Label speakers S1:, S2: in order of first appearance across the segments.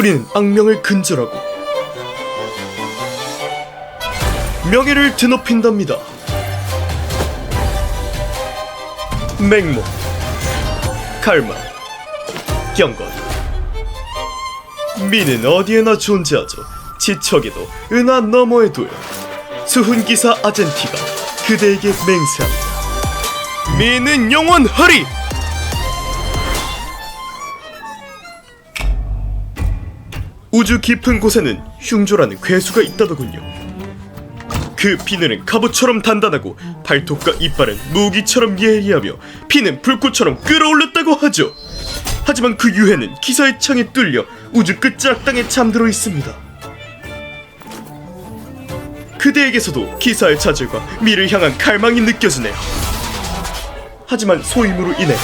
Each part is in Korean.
S1: 우리는 악명을 근절하고 명예를 드높인답니다. 맹모, 칼마, 경건. 미는 어디에나 존재하죠. 지척에도 은하 너머에도요. 수훈기사 아젠티가 그대에게 맹세합니다. 미는 영원하리! 우주 깊은 곳에는 흉조라는 괴수가 있다더군요. 그 비늘은 갑옷처럼 단단하고 발톱과 이빨은 무기처럼 예리하며 피는 불꽃처럼 끓어올랐다고 하죠. 하지만 그 유해는 기사의 창에 뚫려 우주 끝자락 땅에 잠들어 있습니다. 그대에게서도 기사의 자질과 미를 향한 갈망이 느껴지네요. 하지만 소임으로 인해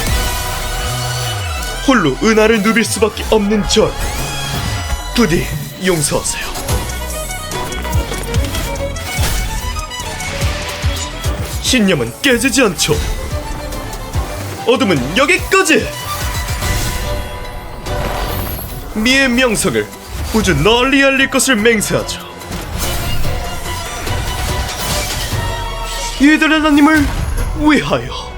S1: 홀로 은하를 누빌 수밖에 없는 절 부디 용서하세요. 신념은 깨지지 않죠. 어둠은 여기까지. 미의 명성을 우주 널리 알릴 것을 맹세하죠. 이드레나님을 위하여.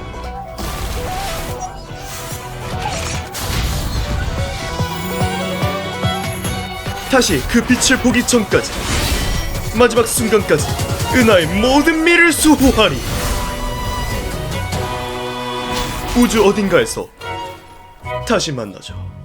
S1: 다시 그 빛을 보기 전까지 마지막 순간까지 은하의 모든 미를 수호하리. 우주 어딘가에서 다시 만나죠